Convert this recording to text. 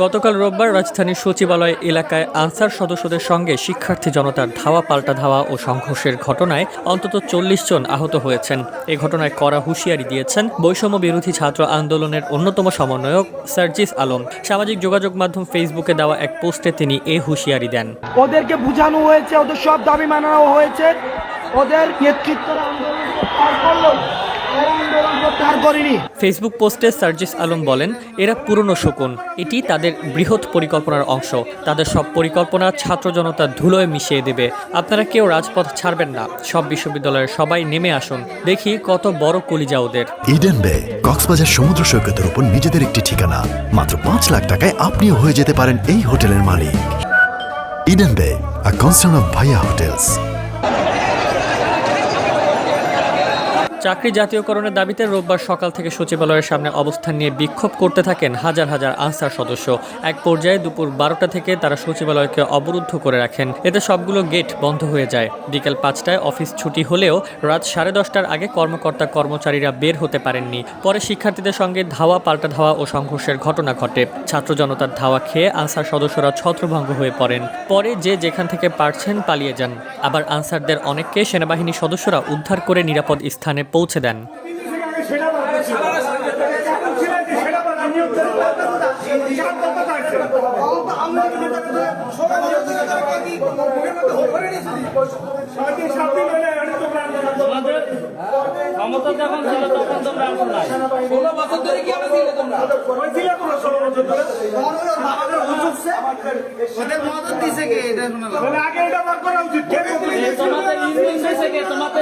গতকাল রোববার রাজধানীর সচিবালয় এলাকায় আনসার সদস্যদের সঙ্গে শিক্ষার্থী জনতার ধাওয়া পাল্টা ধাওয়া ও সংঘর্ষের ঘটনায় অন্তত চল্লিশ জন আহত হয়েছেন। এ ঘটনায় কড়া হুঁশিয়ারি দিয়েছেন বৈষম্য বিরোধী ছাত্র আন্দোলনের অন্যতম সমন্বয়ক সার্জিস আলম। সামাজিক যোগাযোগ মাধ্যম ফেসবুকে দেওয়া এক পোস্টে তিনি এ হুঁশিয়ারি দেন। ওদেরকে বুঝানো হয়েছে, ওদের সব দাবি মানানো হয়েছে। ওদের নেতৃত্বের ফেসবুক পোস্টে সার্জিস আলম বলেন, এরা পুরনো শকুন। এটি তাদের বৃহৎ পরিকল্পনার অংশ। তাদের সব পরিকল্পনা ছাত্র জনতা ধুলোয় মিশিয়ে দেবে। আপনারা কেউ রাজপথ ছাড়বেন না। সব বিশ্ববিদ্যালয়ের সবাই নেমে আসুন। দেখি কত বড় কলিজা ওদের। ইডেন বে কক্সবাজার সমুদ্র সৈকতের উপর নিজেদের একটি ঠিকানা। মাত্র পাঁচ লাখ টাকায় আপনিও হয়ে যেতে পারেন এই হোটেলের মালিক। Eden Bay a concern of Bhaiya hotels চাকরি জাতীয়করণের দাবিতে রোববার সকাল থেকে সচিবালয়ের সামনে অবস্থান নিয়ে বিক্ষোভ করতে থাকেন হাজার হাজার আনসার সদস্য। এক পর্যায়ে দুপুর বারোটা থেকে তারা সচিবালয়কে অবরুদ্ধ করে রাখেন। এতে সবগুলো গেট বন্ধ হয়ে যায়। বিকেল পাঁচটায় অফিস ছুটি হলেও রাত সাড়ে দশটার আগে কর্মকর্তা কর্মচারীরা বের হতে পারেননি। পরে শিক্ষার্থীদের সঙ্গে ধাওয়া, পাল্টা ধাওয়া ও সংঘর্ষের ঘটনা ঘটে। ছাত্র জনতার ধাওয়া খেয়ে আনসার সদস্যরা ছত্রভঙ্গ হয়ে পড়েন। পরে যে যেখান থেকে পারছেন পালিয়ে যান। আবার আনসারদের অনেককে সেনাবাহিনী সদস্যরা উদ্ধার করে নিরাপদ স্থানে পৌঁছে দেন। তোমাদের